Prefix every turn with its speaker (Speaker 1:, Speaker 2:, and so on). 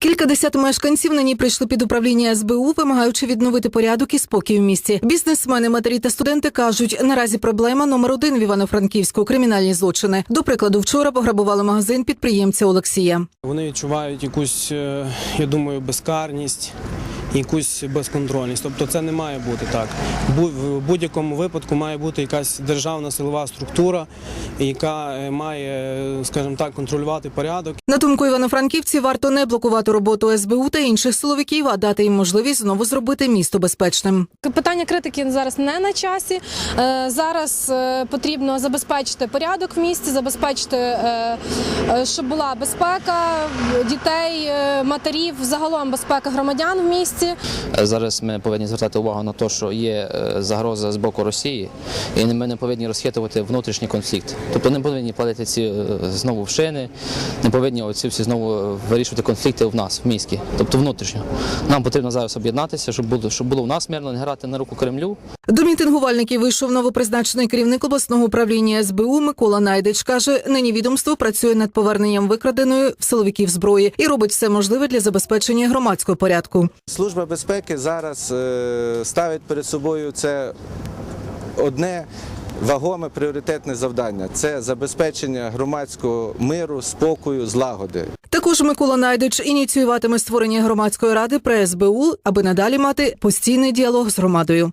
Speaker 1: Кількадесят мешканців нині прийшли під управління СБУ, вимагаючи відновити порядок і спокій в місті. Бізнесмени, матері та студенти кажуть, наразі проблема номер один в Івано-Франківську кримінальні злочини. До прикладу, вчора пограбували магазин підприємця Олексія.
Speaker 2: Вони відчувають якусь, е, я думаю, безкарність, якусь безконтрольність. Тобто це не має бути так. В будь-якому випадку має бути якась державна силова структура, яка е, має, скажімо так, контролювати порядок.
Speaker 1: На думку івано-франківців, варто не блокувати роботу СБУ та інших силовиків, а дати їм можливість знову зробити місто безпечним.
Speaker 3: Питання критики зараз не на часі. Е, Зараз е, потрібно забезпечити порядок в місті, забезпечити, щоб була безпека дітей, матерів, загалом безпека громадян в місті.
Speaker 4: Е, Зараз ми повинні звертати увагу на те, що є е, загроза з боку Росії, і ми не повинні розхитувати внутрішній конфлікт. Тобто не повинні палити ці е, знову в шини, не повинні оці всі знову вирішувати конфлікти в нас, в місті, тобто внутрішньо. Нам потрібно зараз об'єднатися, щоб було, щоб було в нас мирно, не грати на руку Кремлю.
Speaker 1: До мітингувальників вийшов новопризначений керівник обласного управління СБУ Микола Найдич. каже, нині відомство працює над поверненням викраденої в силовиків зброї і робить все можливе для забезпечення громадського порядку.
Speaker 5: Служба безпеки зараз е, ставить перед собою це одне вагоме пріоритетне завдання це забезпечення громадського миру, спокою, злагоди.
Speaker 1: Також Микола Найдич ініціюватиме створення громадської ради при СБУ, аби надалі мати постійний діалог з громадою.